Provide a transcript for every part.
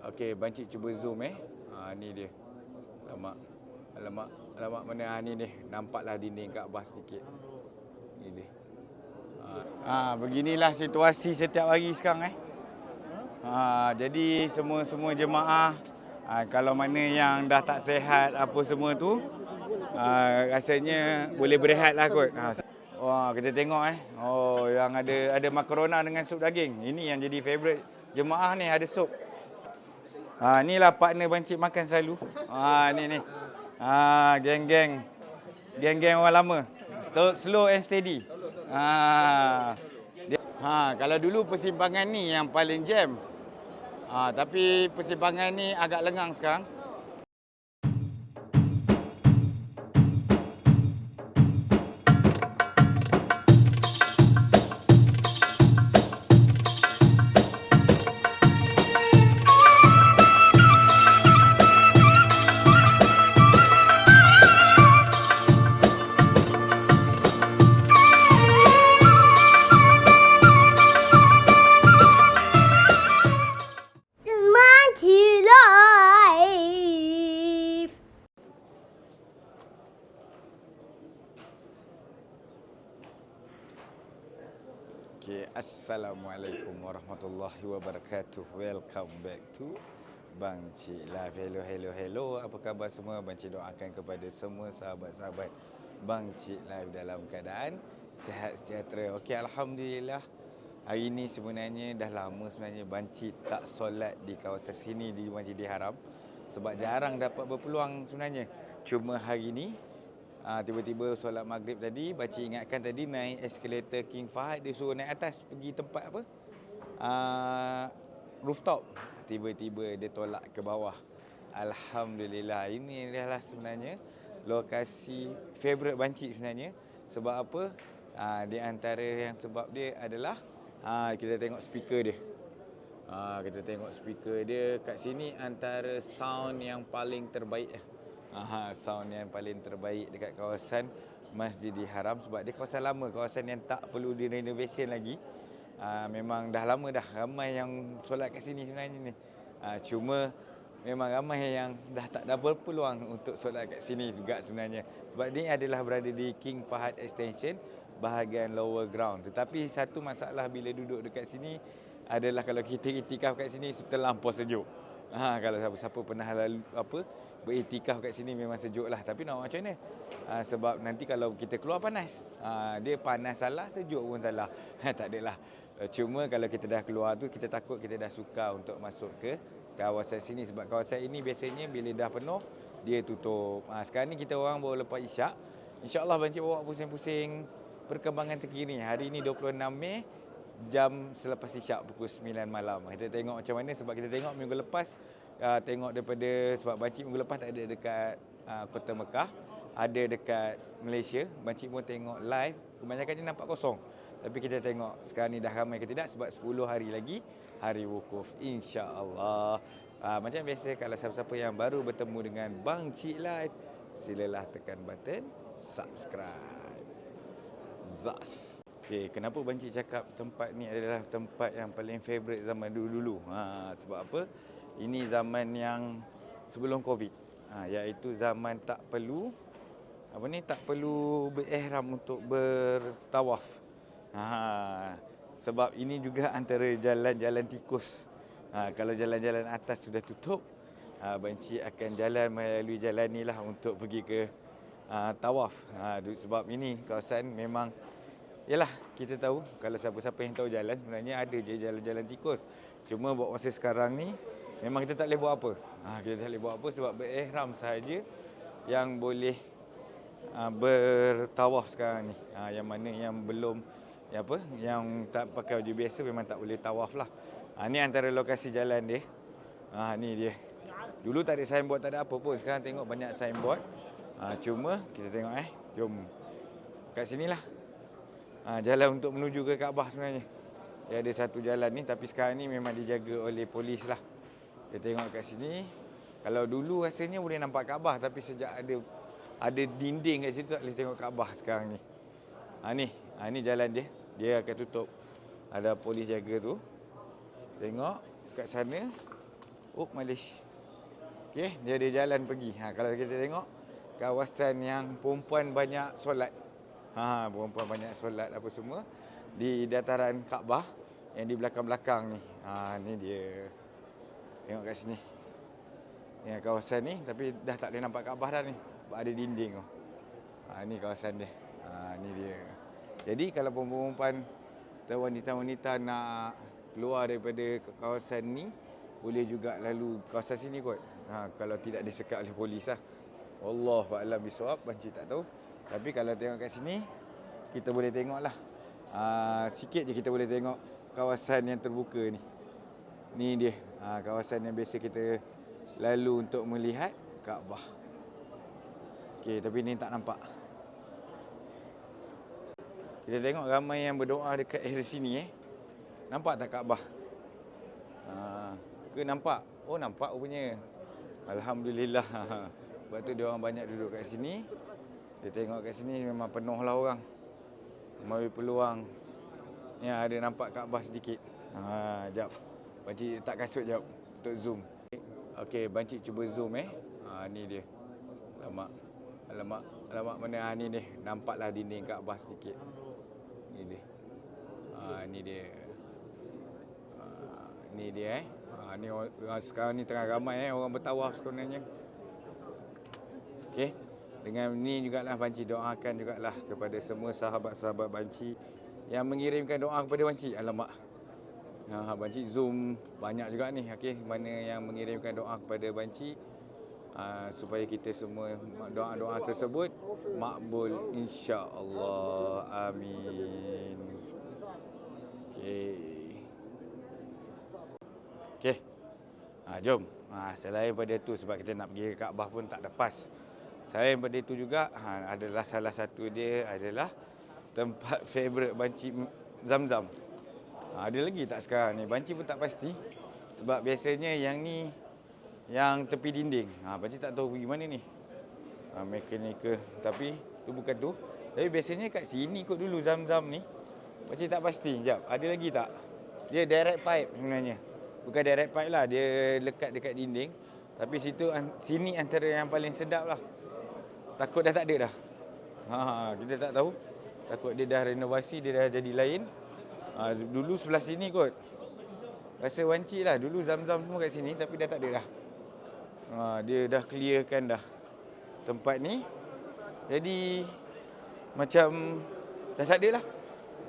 Okey, bancik cuba zoom eh. Ha ni dia. Alamak. Alamak. Alamak mana ha ni ni. Nampaklah dinding Kaabah sedikit. Ni dia. Ha, ha beginilah situasi setiap hari sekarang eh. Ha jadi semua-semua jemaah ha, kalau mana yang dah tak sihat apa semua tu ha, rasanya boleh berehat lah kot. Ha, Wah, kita tengok eh. Oh, yang ada ada makarona dengan sup daging. Ini yang jadi favorite jemaah ni ada sup. Ha, inilah partner bancik makan selalu. Ha, ni ni. Ha, geng-geng. Geng-geng orang lama. Slow, slow and steady. Ha. Ha, kalau dulu persimpangan ni yang paling jam. Ha, tapi persimpangan ni agak lengang sekarang. Warahmatullahi wabarakatuh. Welcome back to Bang Cik Live. Hello, hello, hello. Apa khabar semua? Bang Cik doakan kepada semua sahabat-sahabat Bang Cik Live dalam keadaan sihat sejahtera. Okey, Alhamdulillah. Hari ini sebenarnya dah lama sebenarnya Bang Cik tak solat di kawasan sini di Masjidil Haram. Sebab jarang dapat berpeluang sebenarnya. Cuma hari ini Ah, tiba-tiba solat maghrib tadi, baca ingatkan tadi naik eskalator King Fahad dia suruh naik atas pergi tempat apa? Ah, rooftop. Tiba-tiba dia tolak ke bawah. Alhamdulillah. Ini adalah sebenarnya lokasi favorite bancik sebenarnya. Sebab apa? Ah, di antara yang sebab dia adalah ah, kita tengok speaker dia. Ah, kita tengok speaker dia kat sini antara sound yang paling terbaik. Aha, sound yang paling terbaik dekat kawasan Masjidil Haram sebab dia kawasan lama, kawasan yang tak perlu direnovation lagi. Aa, memang dah lama dah ramai yang solat kat sini sebenarnya ni. Aa, cuma memang ramai yang dah tak ada berpeluang untuk solat kat sini juga sebenarnya. Sebab ni adalah berada di King Fahad Extension bahagian lower ground. Tetapi satu masalah bila duduk dekat sini adalah kalau kita itikaf kat sini terlampau sejuk. Ha, kalau siapa-siapa pernah lalu apa beriktikaf kat sini memang sejuk lah. Tapi nak macam mana? Ha, sebab nanti kalau kita keluar panas. Ha, dia panas salah, sejuk pun salah. Ha, tak adalah. Eh, Cuma kalau kita dah keluar tu kita takut kita dah suka untuk masuk ke kawasan sini sebab kawasan ini biasanya bila dah penuh dia tutup. Ha, sekarang ni kita orang baru lepas isyak. InsyaAllah Bancik bawa pusing-pusing perkembangan terkini. Hari ini 26 Mei jam selepas isyak pukul 9 malam. Kita tengok macam mana sebab kita tengok minggu lepas uh, tengok daripada sebab bancik minggu lepas tak ada dekat uh, Kota Mekah, ada dekat Malaysia. Bancik pun tengok live, kebanyakannya nampak kosong. Tapi kita tengok sekarang ni dah ramai ke tidak sebab 10 hari lagi hari wukuf insya-Allah. Uh, macam biasa kalau siapa-siapa yang baru bertemu dengan Bang Cik Live, silalah tekan button subscribe. Zas. Okay, kenapa Bancik cakap tempat ni adalah tempat yang paling favourite zaman dulu-dulu? Ha, sebab apa? Ini zaman yang sebelum Covid. Ha, iaitu zaman tak perlu apa ni tak perlu berihram untuk bertawaf. Ha, sebab ini juga antara jalan-jalan tikus. Ha, kalau jalan-jalan atas sudah tutup, ha, Banci akan jalan melalui jalan ni lah untuk pergi ke uh, tawaf. Ha, sebab ini kawasan memang Yalah, kita tahu kalau siapa-siapa yang tahu jalan sebenarnya ada je jalan-jalan tikus. Cuma buat masa sekarang ni memang kita tak boleh buat apa. Ha, kita tak boleh buat apa sebab berihram sahaja yang boleh uh, bertawaf sekarang ni. Ha, yang mana yang belum yang apa yang tak pakai baju biasa memang tak boleh tawaf lah. Ha, ni antara lokasi jalan dia. Ha, ni dia. Dulu tak ada signboard, tak ada apa pun. Sekarang tengok banyak signboard. Ha, cuma kita tengok eh. Jom. Kat sinilah. Ha, jalan untuk menuju ke Kaabah sebenarnya. Dia ada satu jalan ni tapi sekarang ni memang dijaga oleh polis lah. Kita tengok kat sini. Kalau dulu rasanya boleh nampak Kaabah tapi sejak ada ada dinding kat situ tak boleh tengok Kaabah sekarang ni. Ha ni, ha ni jalan dia. Dia akan tutup. Ada polis jaga tu. Tengok kat sana Oh, Malaysia. Okey, dia ada jalan pergi. Ha, kalau kita tengok kawasan yang perempuan banyak solat. Ha, perempuan banyak solat apa semua di dataran Kaabah yang di belakang-belakang ni. Ha, ni dia. Tengok kat sini. Ni kawasan ni tapi dah tak boleh nampak Kaabah dah ni. Ada dinding tu. Ha, ni kawasan dia. Ha, ni dia. Jadi kalau perempuan atau wanita-wanita nak keluar daripada kawasan ni boleh juga lalu kawasan sini kot. Ha, kalau tidak disekat oleh polis lah. Allah Alam bisawab, banci tak tahu. Tapi kalau tengok kat sini, kita boleh tengok lah. Ha, sikit je kita boleh tengok kawasan yang terbuka ni. Ni dia, ha, kawasan yang biasa kita lalu untuk melihat Kaabah. Okey, tapi ni tak nampak. Kita tengok ramai yang berdoa dekat area sini eh. Nampak tak Kaabah? Ha, ke nampak? Oh nampak rupanya. Alhamdulillah. Sebab tu dia orang banyak duduk kat sini. Dia tengok kat sini memang penuh lah orang. Mari peluang. Ni ada nampak Kaabah sedikit. Ha, jap. Banci tak kasut jap untuk zoom. Okey, banci cuba zoom eh. Ha, ni dia. Alamak. Alamak. Alamak mana ha, ni ni. Nampaklah dinding Kaabah sedikit. Ni dia. Ha, ni dia. Ha, ni dia eh. Ha, ni sekarang ni tengah ramai eh orang bertawaf sebenarnya. Okey. Dengan ni jugalah banci doakan jugalah kepada semua sahabat-sahabat banci yang mengirimkan doa kepada banci. Alamak. Ha, banci zoom banyak juga ni. Okey, mana yang mengirimkan doa kepada banci uh, supaya kita semua doa-doa tersebut makbul insya-Allah. Amin. Okey. Ha, jom. Ha, selain pada tu sebab kita nak pergi ke Kaabah pun tak lepas. Selain pada itu juga ha, adalah salah satu dia adalah tempat favorite banci Zamzam. Ha, ada lagi tak sekarang ni? Banci pun tak pasti. Sebab biasanya yang ni yang tepi dinding. Ha, banci tak tahu pergi mana ni. Ha, mekanikal. Tapi tu bukan tu. Tapi biasanya kat sini kot dulu Zamzam ni. Banci tak pasti. Sekejap. Ada lagi tak? Dia direct pipe sebenarnya. Bukan direct pipe lah. Dia lekat dekat dinding. Tapi situ sini antara yang paling sedap lah. Takut dah tak ada dah. Ha, kita tak tahu. Takut dia dah renovasi, dia dah jadi lain. Ha, dulu sebelah sini kot. Rasa wanci lah. Dulu zam-zam semua kat sini tapi dah tak ada dah. Ha, dia dah clearkan dah tempat ni. Jadi macam dah tak ada lah.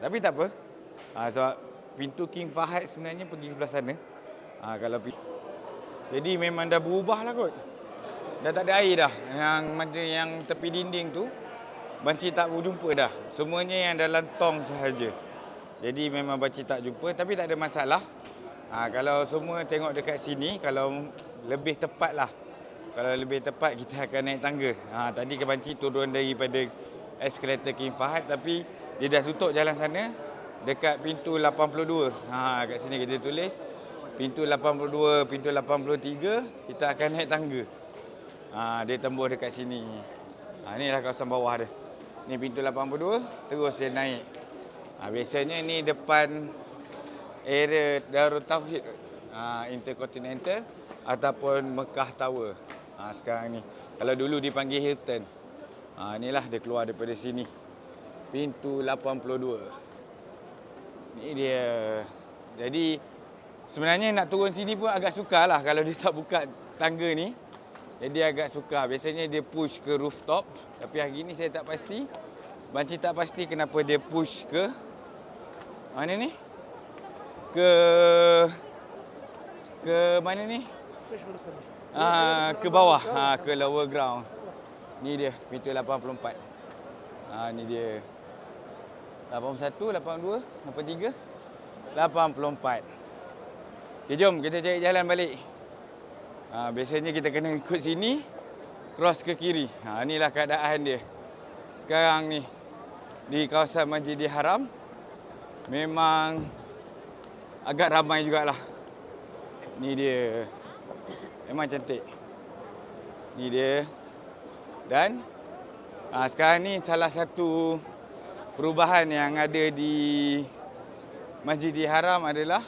Tapi tak apa. Ha, sebab pintu King Fahad sebenarnya pergi sebelah sana. Ha, kalau Jadi memang dah berubah lah kot. Dah tak ada air dah. Yang macam yang tepi dinding tu. Banci tak berjumpa dah. Semuanya yang dalam tong sahaja. Jadi memang banci tak jumpa. Tapi tak ada masalah. Ha, kalau semua tengok dekat sini. Kalau lebih tepat lah. Kalau lebih tepat kita akan naik tangga. Ha, tadi ke banci turun daripada eskalator King Fahad. Tapi dia dah tutup jalan sana. Dekat pintu 82. Ha, kat sini kita tulis. Pintu 82, pintu 83. Kita akan naik tangga. Ha, dia tembus dekat sini. Ha, inilah kawasan bawah dia. Ni pintu 82, terus dia naik. Ha, biasanya ni depan area Darul Tauhid ha, Intercontinental ataupun Mekah Tower. Ha, sekarang ni. Kalau dulu dipanggil Hilton. Ha, inilah dia keluar daripada sini. Pintu 82. Ni dia. Jadi sebenarnya nak turun sini pun agak sukar lah kalau dia tak buka tangga ni. Jadi agak suka. Biasanya dia push ke rooftop. Tapi hari ni saya tak pasti. Banci tak pasti kenapa dia push ke. Mana ni? Ke... Ke mana ni? Ah, ke bawah. Ha, ke lower ground. Ni dia. Pintu 84. Ha, ni dia. 81, 82, 83, 84. Okay, jom kita cari jalan balik. Ha, biasanya kita kena ikut sini, cross ke kiri. Ha, inilah keadaan dia. Sekarang ni, di kawasan Masjidil Haram, memang agak ramai jugalah. Ni dia. Memang cantik. Ni dia. Dan ha, sekarang ni salah satu perubahan yang ada di Masjidil Haram adalah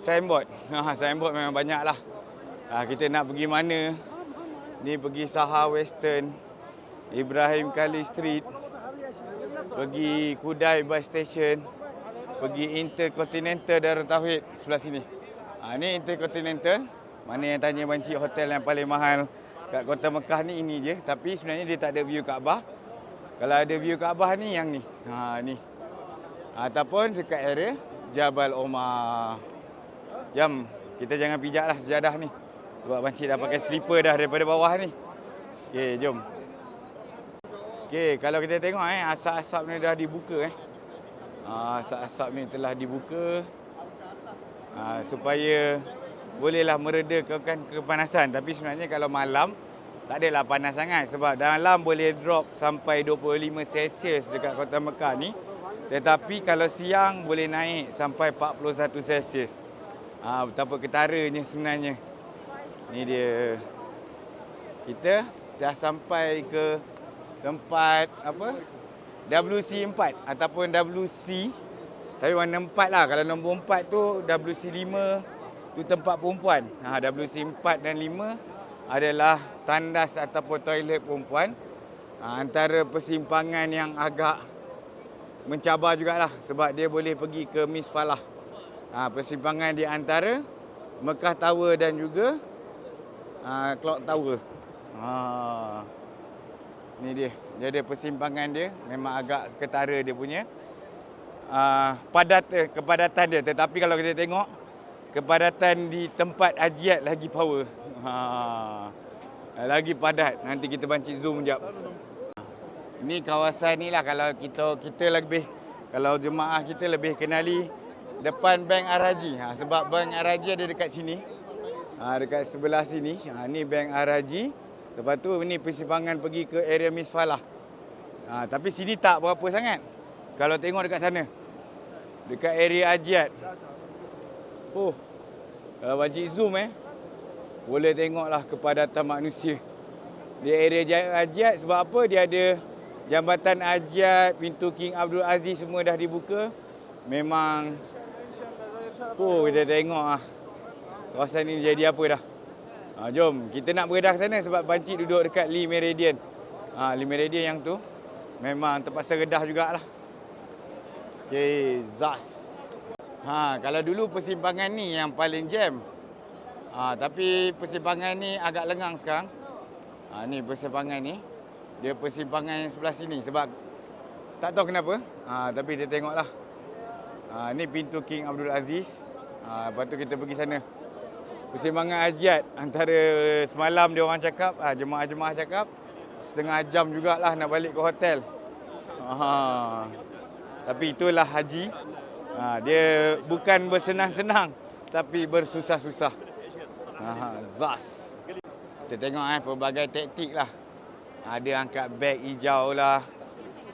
signboard. Ha, signboard memang banyak lah. Ha, kita nak pergi mana? Ni pergi Saha Western, Ibrahim Khalil Street, pergi Kudai Bus Station, pergi Intercontinental Darul Tauhid sebelah sini. Ha, ni Intercontinental. Mana yang tanya banci hotel yang paling mahal kat kota Mekah ni ini je. Tapi sebenarnya dia tak ada view Kaabah. Kalau ada view Kaabah ni yang ni. Ha ni. Ataupun dekat area Jabal Omar. Jam kita jangan pijak lah sejadah ni. Sebab banci dah pakai slipper dah daripada bawah ni. Okey, jom. Okey, kalau kita tengok eh asap-asap ni dah dibuka eh. Ha, asap-asap ni telah dibuka. Ha, supaya bolehlah meredakan kepanasan tapi sebenarnya kalau malam tak adalah panas sangat sebab dalam boleh drop sampai 25 Celsius dekat kota Mekah ni tetapi kalau siang boleh naik sampai 41 Celsius. Ha, betapa ketaranya sebenarnya. Ni dia. Kita dah sampai ke tempat apa? WC4 ataupun WC tapi warna 4 lah. Kalau nombor 4 tu WC5 itu tempat perempuan. Ha, WC 4 dan 5 adalah tandas ataupun toilet perempuan. Ha, antara persimpangan yang agak mencabar jugalah sebab dia boleh pergi ke Miss Falah. Ha, persimpangan di antara Mekah Tower dan juga ha, Clock Tower. Ha, ni dia. Jadi persimpangan dia memang agak ketara dia punya. Padat kepadatan dia tetapi kalau kita tengok kepadatan di tempat ajiat lagi power. Ha. Lagi padat. Nanti kita banci zoom jap. Ni kawasan ni lah kalau kita kita lebih kalau jemaah kita lebih kenali depan Bank Araji. Ha, sebab Bank Araji ada dekat sini. Ha, dekat sebelah sini. Ha, ni Bank Araji. Lepas tu ni persimpangan pergi ke area Misfalah. Ha, tapi sini tak berapa sangat. Kalau tengok dekat sana. Dekat area Ajiat. Oh, kalau wajib zoom eh, boleh tengoklah kepadatan manusia. Di area Ajiat sebab apa? Dia ada jambatan Ajiat, pintu King Abdul Aziz semua dah dibuka. Memang, oh kita tengok ah. Kawasan ni jadi apa dah. Ha, jom, kita nak beredah sana sebab Banci duduk dekat Lee Meridian. Ha, Lee Meridian yang tu memang terpaksa redah jugalah. Okay, Zas. Ha, kalau dulu persimpangan ni yang paling jam. Ha, tapi persimpangan ni agak lengang sekarang. Ha, ni persimpangan ni. Dia persimpangan yang sebelah sini sebab tak tahu kenapa. Ha, tapi dia tengoklah. Ha, ni pintu King Abdul Aziz. Ha, lepas tu kita pergi sana. Persimpangan ajiat antara semalam dia orang cakap, ha, jemaah-jemaah cakap setengah jam jugalah nak balik ke hotel. Ha, tapi itulah haji. Ha, dia bukan bersenang-senang tapi bersusah-susah. Ha, zas. Kita tengok eh pelbagai taktik lah. Ada angkat beg hijau lah.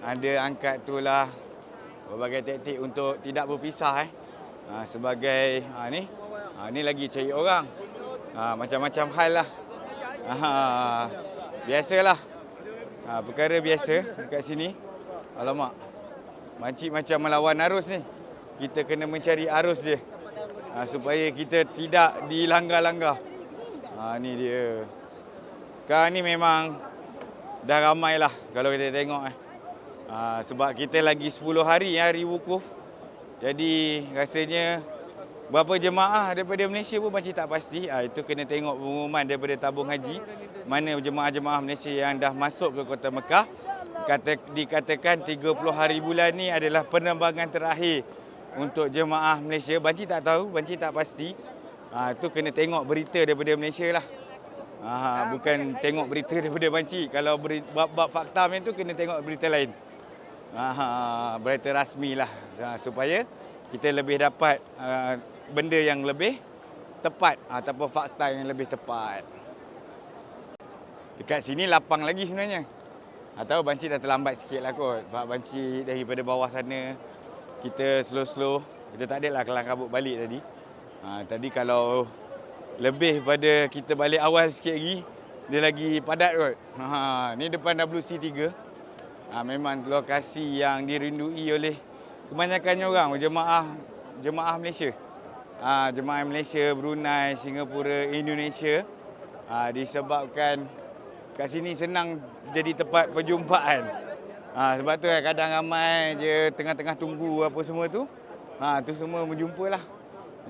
Ada angkat tu lah. Pelbagai taktik untuk tidak berpisah eh. Ha, sebagai ha, ni. Ha, ni lagi cari orang. Ha, macam-macam hal lah. Ha, biasalah. Ha, perkara biasa dekat sini. Alamak. Makcik macam melawan arus ni kita kena mencari arus dia ha, supaya kita tidak dilanggar-langgar. Ha, ni dia. Sekarang ni memang dah ramai lah kalau kita tengok eh. Ha, sebab kita lagi 10 hari ya, hari wukuf. Jadi rasanya berapa jemaah daripada Malaysia pun macam tak pasti. Ha, itu kena tengok pengumuman daripada tabung haji. Mana jemaah-jemaah Malaysia yang dah masuk ke kota Mekah. Kata, dikatakan 30 hari bulan ni adalah penerbangan terakhir untuk jemaah Malaysia. Banci tak tahu, banci tak pasti. Ha, tu kena tengok berita daripada Malaysia lah. Ha, bukan tengok berita daripada banci. Kalau bab-bab fakta macam tu kena tengok berita lain. Ha, berita rasmi lah. Ha, supaya kita lebih dapat uh, benda yang lebih tepat ataupun fakta yang lebih tepat. Dekat sini lapang lagi sebenarnya. Atau banci dah terlambat sikit lah kot. Sebab banci daripada bawah sana kita slow-slow kita tak adalah kelang kabut balik tadi. Ha, tadi kalau lebih pada kita balik awal sikit lagi dia lagi padat kot. Ha, ni depan WC3. Ha, memang lokasi yang dirindui oleh kebanyakannya orang jemaah jemaah Malaysia. uh, jemaah Malaysia, Brunei, Singapura, Indonesia uh, disebabkan kat sini senang jadi tempat perjumpaan. Ha, sebab tu kan kadang ramai je tengah-tengah tunggu apa semua tu. Ha, tu semua berjumpa lah.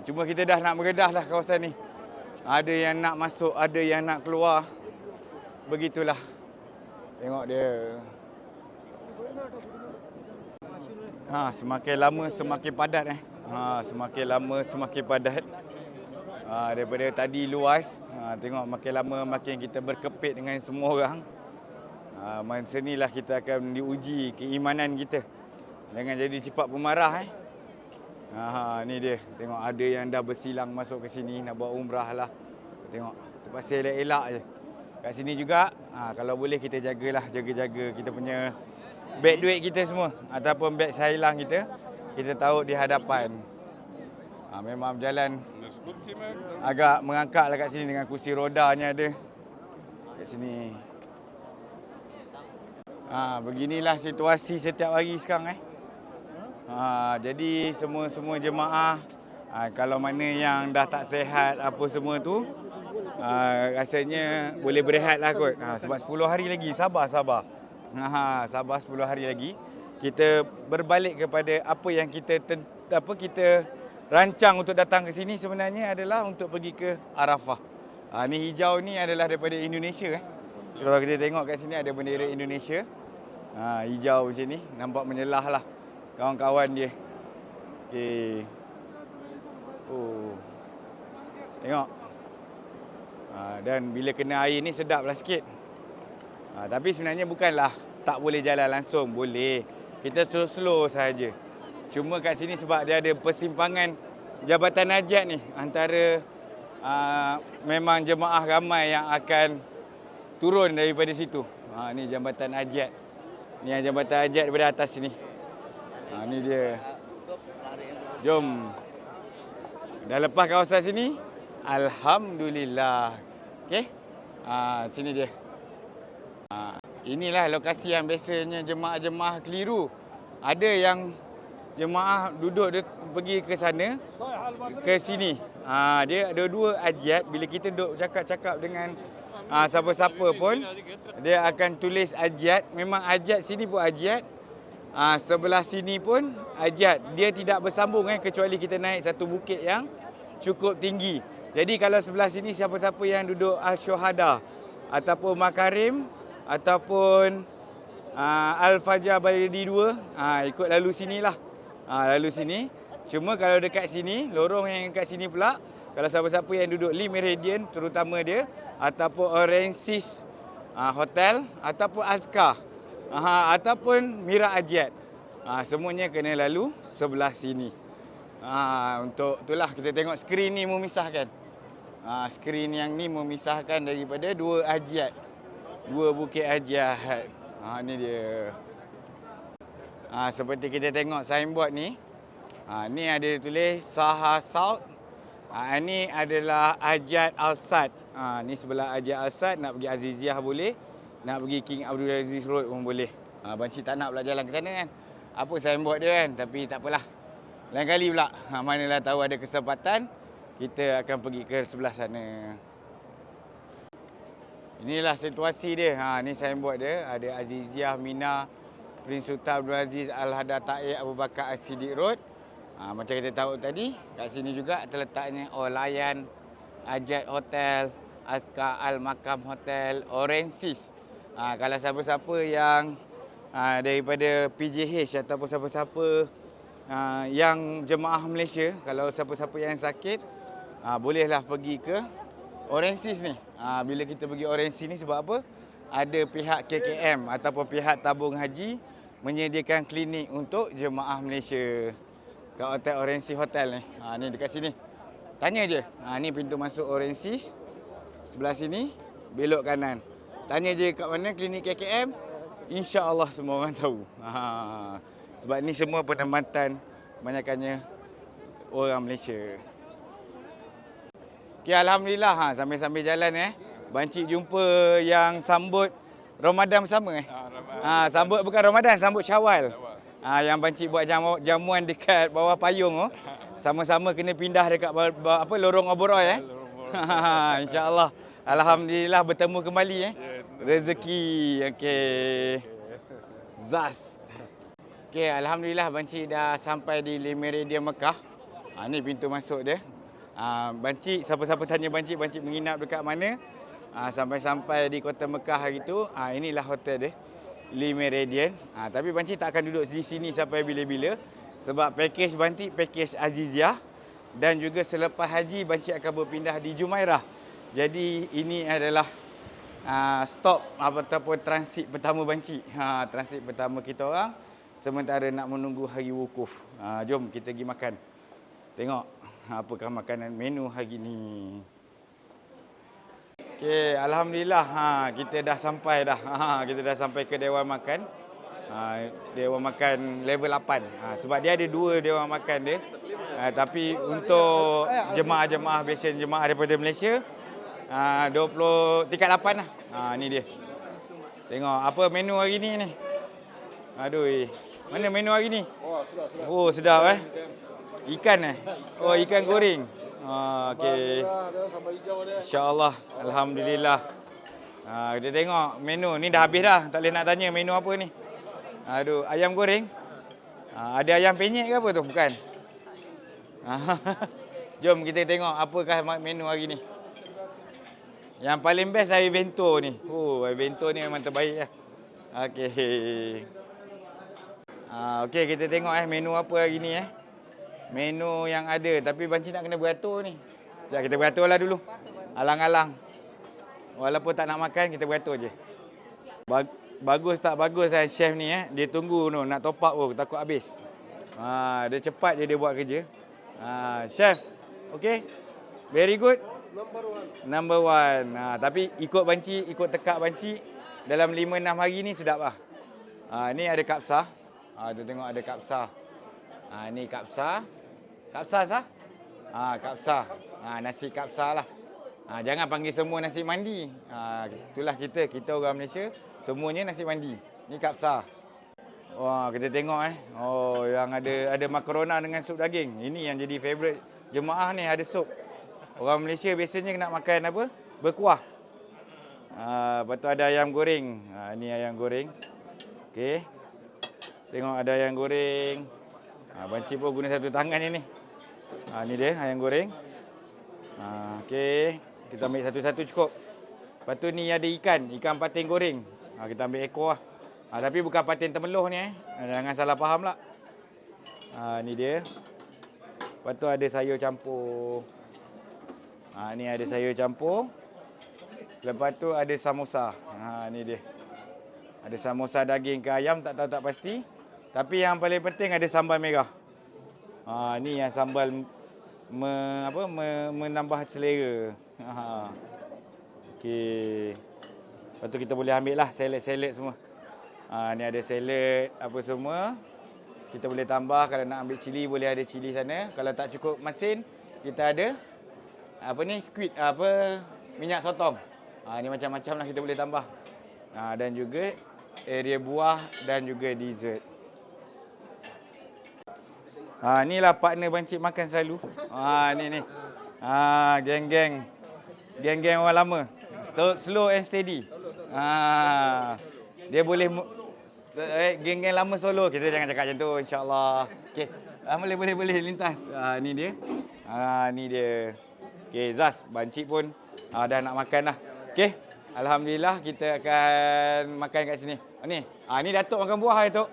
Cuma kita dah nak meredah lah kawasan ni. Ada yang nak masuk, ada yang nak keluar. Begitulah. Tengok dia. Ha, semakin lama semakin padat eh. Ha, semakin lama semakin padat. Ha, daripada tadi luas, ha, tengok makin lama makin kita berkepit dengan semua orang. Ha, masa inilah kita akan diuji keimanan kita. Jangan jadi cepat pemarah eh. Ha, ha, ni dia. Tengok ada yang dah bersilang masuk ke sini nak buat umrah lah. Tengok terpaksa elak-elak je. Kat sini juga, ha, kalau boleh kita jagalah, jaga-jaga kita punya beg duit kita semua ataupun beg sailang kita kita tahu di hadapan. Ha, memang berjalan agak mengangkat lah kat sini dengan kursi rodanya ada. Kat sini. Ha, beginilah situasi setiap hari sekarang eh. Ha, jadi semua-semua jemaah ha, kalau mana yang dah tak sehat apa semua tu ha, rasanya boleh berehat lah kot. Ha, sebab 10 hari lagi sabar sabar. Ha, sabar 10 hari lagi. Kita berbalik kepada apa yang kita apa kita rancang untuk datang ke sini sebenarnya adalah untuk pergi ke Arafah. Ha, ni hijau ni adalah daripada Indonesia eh. Kalau kita tengok kat sini ada bendera Indonesia. Ha, hijau macam ni. Nampak menyelah lah kawan-kawan dia. Okey. Oh. Tengok. Ha, dan bila kena air ni sedap lah sikit. Ha, tapi sebenarnya bukanlah tak boleh jalan langsung. Boleh. Kita slow-slow saja. Cuma kat sini sebab dia ada persimpangan Jabatan Najat ni antara uh, memang jemaah ramai yang akan turun daripada situ. Ha, ni Jambatan Ajat. Ni yang Jambatan Ajat daripada atas sini. Ha, ni dia. Jom. Dah lepas kawasan sini. Alhamdulillah. Okey. Ha, sini dia. Ha, inilah lokasi yang biasanya jemaah-jemaah keliru. Ada yang jemaah duduk de- pergi ke sana ke sini. Ha, dia ada dua ajiat bila kita duduk cakap-cakap dengan ha, siapa-siapa pun dia akan tulis ajiat. Memang ajiat sini pun ajiat. Ha, sebelah sini pun ajiat. Dia tidak bersambung kan kecuali kita naik satu bukit yang cukup tinggi. Jadi kalau sebelah sini siapa-siapa yang duduk Al-Syuhada ataupun Makarim ataupun uh, Al-Fajar Baladi 2 uh, ikut lalu sinilah. Ha, lalu sini. Cuma kalau dekat sini, lorong yang dekat sini pula, kalau siapa-siapa yang duduk Lee Meridian, terutama dia, ataupun Orensis ha, Hotel, ataupun Azkar, ataupun Mira Ajiat. Ha, semuanya kena lalu sebelah sini. Ha, untuk itulah kita tengok skrin ni memisahkan. Skrin yang ni memisahkan daripada dua ajiat. Dua bukit ajiat. Ha, ni dia. Ha, seperti kita tengok signboard ni. Ha, ni ada tulis Saha South. Ha, ini adalah Ajat Al-Sad. Ha, ni sebelah Ajat Al-Sad. Nak pergi Aziziah boleh. Nak pergi King Abdul Aziz Road pun boleh. Ha, Banci tak nak pula jalan ke sana kan. Apa signboard dia kan. Tapi tak apalah. Lain kali pula. Ha, manalah tahu ada kesempatan. Kita akan pergi ke sebelah sana. Inilah situasi dia. Ha, ni signboard dia. Ada Aziziah Mina. Prince Sultan Abdul Aziz Al-Hada Ta'id Abu Bakar As-Siddiq Road. Ha, macam kita tahu tadi, kat sini juga terletaknya Olayan Ajat Hotel, Aska Al-Makam Hotel, Orensis. Ha, kalau siapa-siapa yang ha, daripada PJH ataupun siapa-siapa ha, yang jemaah Malaysia, kalau siapa-siapa yang sakit, ha, bolehlah pergi ke Orensis ni. Ha, bila kita pergi Orensis ni sebab apa? ada pihak KKM ataupun pihak tabung haji menyediakan klinik untuk jemaah Malaysia kat Hotel Orensis Hotel ni. Ha ni dekat sini. Tanya je. Ha ni pintu masuk Orensis. Sebelah sini belok kanan. Tanya je kat mana klinik KKM. Insya-Allah semua orang tahu. Ha sebab ni semua penempatan banyakkannya orang Malaysia. Okay, Alhamdulillah ha, sambil-sambil jalan eh. Bancik jumpa yang sambut Ramadan bersama eh. Ha, sambut bukan Ramadan, sambut Syawal. Ha, yang bancik buat jamu, jamuan dekat bawah payung tu. sama-sama kena pindah dekat apa lorong Oberoi eh. InsyaAllah. Alhamdulillah bertemu kembali eh. Rezeki. Okey. Zas. Okey, alhamdulillah Banci dah sampai di Meridian Mekah. Ha, ni pintu masuk dia. Ha, Banci, siapa-siapa tanya Banci, Banci menginap dekat mana? Ha, sampai-sampai di kota Mekah hari tu, ha, inilah hotel dia. Le Meridian. Ha, tapi Banci tak akan duduk di sini sampai bila-bila. Sebab package Banci, package Aziziah. Dan juga selepas haji, Banci akan berpindah di Jumairah. Jadi ini adalah uh, stop ataupun transit pertama banci. Ha, transit pertama kita orang sementara nak menunggu hari wukuf. Ha, jom kita pergi makan. Tengok apakah makanan menu hari ni. Okey, alhamdulillah ha kita dah sampai dah. Ha kita dah sampai ke dewan makan. Ha dewan makan level 8. Ha sebab dia ada dua dewan makan dia. Ha, tapi untuk jemaah-jemaah biasa jemaah daripada Malaysia ha 20 tingkat 8 lah. Ha ni dia. Tengok apa menu hari ni ni. Aduh. eh. Mana menu hari ni? Oh, sudah, sudah. Oh, sedap eh. Ikan eh? Oh, ikan goreng. Ha okey. Hijau ada. InsyaAllah. Alhamdulillah. Ha, kita tengok menu. Ni dah habis dah. Tak boleh nak tanya menu apa ni. Aduh, ayam goreng. Ha, ada ayam penyet ke apa tu? Bukan. Ha, Jom kita tengok apakah menu hari ni. Yang paling best air bento ni. Oh, air bento ni memang terbaik lah. Okey. Ha, okey, kita tengok eh menu apa hari ni eh. Menu yang ada tapi Banci nak kena beratur ni. Sekejap kita beratur lah dulu. Alang-alang. Walaupun tak nak makan kita beratur je. Bag- bagus tak bagus kan chef ni eh. Dia tunggu tu nak top up tu takut habis. Ha, dia cepat je dia buat kerja. Ha, chef. Okay. Very good. Number one. Number one. Ha, tapi ikut banci, ikut tekak banci dalam 5-6 hari ni sedap lah. Ha, ni ada kapsa. Ha, tu tengok ada kapsa. Ha, ni kapsa. Kapsa sah? Ha, kapsa. Ha, nasi kapsa lah. Ha, jangan panggil semua nasi mandi. Ha, itulah kita. Kita orang Malaysia, semuanya nasi mandi. Ni kapsa. Wah, kita tengok eh. Oh, yang ada ada makarona dengan sup daging. Ini yang jadi favorite jemaah ni ada sup. Orang Malaysia biasanya nak makan apa? Berkuah. Ha, lepas tu ada ayam goreng. Ha, ni ayam goreng. Okey. Tengok ada ayam goreng. Ha, banci pun guna satu tangan ni ni. Ha, ni dia ayam goreng. Ha, Okey. Kita ambil satu-satu cukup. Lepas tu ni ada ikan. Ikan patin goreng. Ha, kita ambil ekor lah. Ha, tapi bukan patin temeluh ni eh. Ha, Jangan salah faham lah. Ha, ni dia. Lepas tu ada sayur campur. Ha, ni ada sayur campur. Lepas tu ada samosa. Ha, ni dia. Ada samosa daging ke ayam tak tahu tak pasti. Tapi yang paling penting ada sambal merah. Ha, ni yang sambal me, apa me, menambah selera. Ha. Okey. Lepas tu kita boleh ambil lah salad-salad semua. Ha, ni ada salad apa semua. Kita boleh tambah kalau nak ambil cili boleh ada cili sana. Kalau tak cukup masin kita ada apa ni squid apa minyak sotong. Ha, ni macam-macam lah kita boleh tambah. Ha, dan juga area buah dan juga dessert. Ha, ni lah partner Bancik makan selalu. Ha, ni ni. Ha, geng-geng. Geng-geng orang lama. Slow, slow and steady. Ha, dia boleh eh, geng-geng lama solo. Kita jangan cakap macam tu insya-Allah. Okey. Ha, boleh boleh boleh lintas. Ha, ni dia. Ha, ni dia. Okey, Zaz, Bancik pun ha, dah nak makan dah. Okey. Alhamdulillah kita akan makan kat sini. Ha, ni. Ha, ni Datuk makan buah ya, Tok.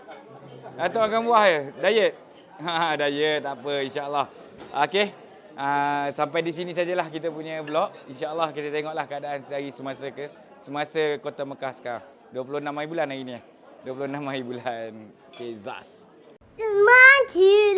Datuk makan buah ya. Diet. Ha, ha dah ya tak apa insyaallah. Okey. Uh, sampai di sini sajalah kita punya vlog. Insyaallah kita tengoklah keadaan sehari semasa ke semasa Kota Mekah sekarang. 26 hari bulan hari ni. 26 hari bulan Kezas. Okay, Mantilai.